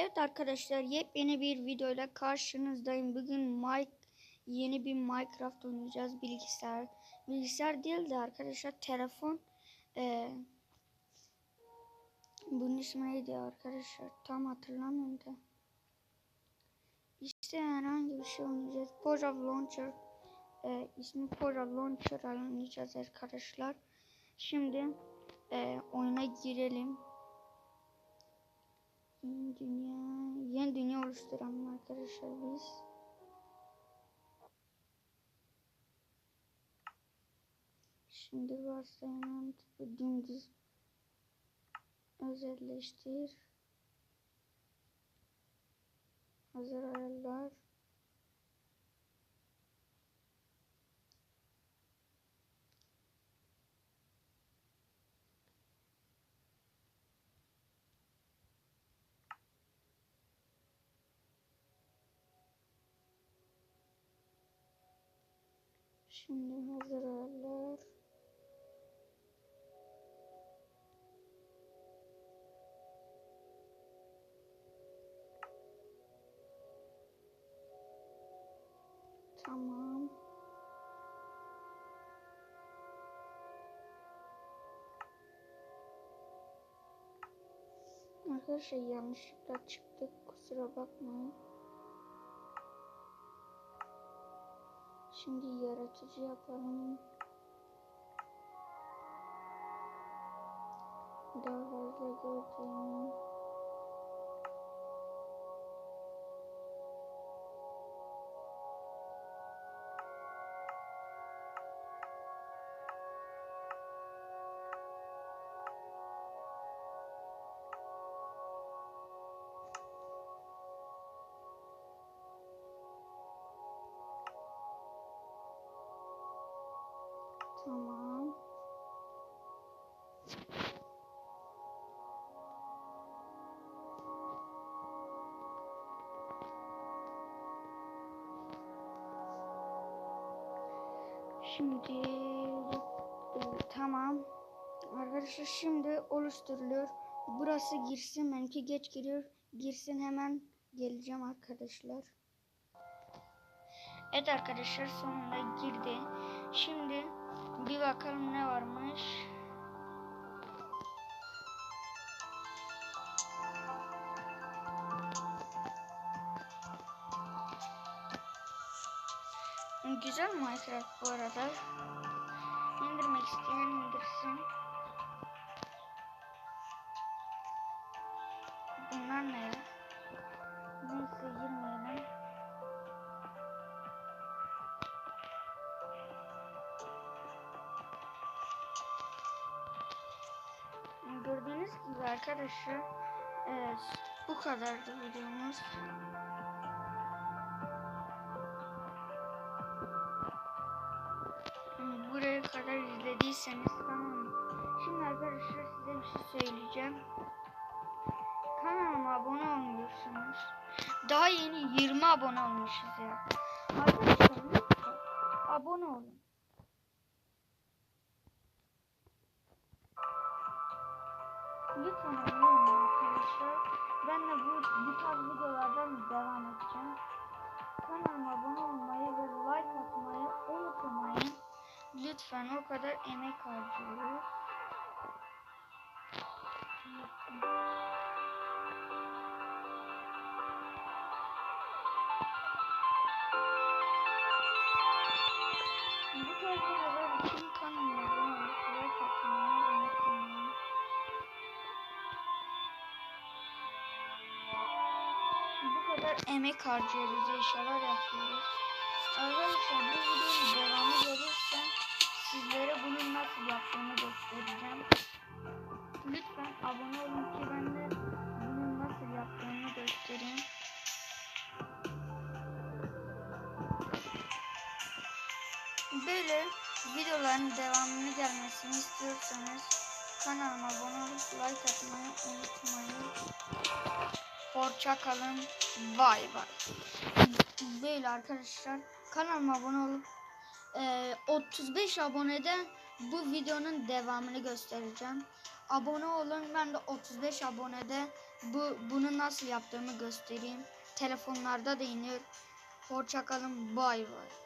Evet arkadaşlar yepyeni bir videoyla karşınızdayım. Bugün Mike yeni bir Minecraft oynayacağız bilgisayar. Bilgisayar değil de arkadaşlar telefon. Ee, bunun ismi neydi arkadaşlar? Tam hatırlamıyorum da. İşte herhangi bir şey oynayacağız. Poja Launcher. Ee, ismi Poja Launcher oynayacağız arkadaşlar. Şimdi e, oyuna girelim. Yeni dünya, yeni dünya oluşturalım arkadaşlar biz. Şimdi varsayılan tipi dümdüz özelleştir. Hazır ayarlar. Şimdi hazır ayarlar. Tamam. Arkadaşlar yanlışlıkla çıktık. Kusura bakmayın. Şimdi yaratıcı yapalım. Daha fazla gördüğüm. Tamam. Şimdi tamam. Arkadaşlar şimdi oluşturuluyor. Burası girsin. Benimki geç giriyor. Girsin hemen geleceğim arkadaşlar. Evet arkadaşlar sonunda girdi. Şimdi bir bakalım ne varmış. Güzel Minecraft bu arada. İndirmek isteyen indirsin. Bunlar ne Gördüğünüz gibi arkadaşlar evet, bu kadardı videomuz. Buraya kadar izlediyseniz tamam. Şimdi arkadaşlar size bir şey söyleyeceğim. Kanalıma abone olmuyorsunuz. Daha yeni 20 abone olmuşuz ya. Arkadaşlar abone olun. Lütfen olun arkadaşlar. Ben de bu, bu tarz videolardan devam edeceğim. Kanalıma abone olmayı ve like atmayı unutmayın. Lütfen o kadar emek harcıyoruz. Emek harcıyoruz, eşyalar yapıyoruz. Arkadaşlar bu videonun devamı gelirse sizlere bunun nasıl yaptığını göstereceğim. Lütfen abone olun ki ben de bunun nasıl yaptığını göstereyim. Böyle videoların devamını gelmesini istiyorsanız kanalıma abone olup like atmayı unutmayın. Hoşça kalın. Bay bay. Böyle arkadaşlar kanalıma abone olup e, 35 abonede bu videonun devamını göstereceğim. Abone olun ben de 35 abonede bu bunu nasıl yaptığımı göstereyim. Telefonlarda da iniyor. Hoşçakalın. Bay bay.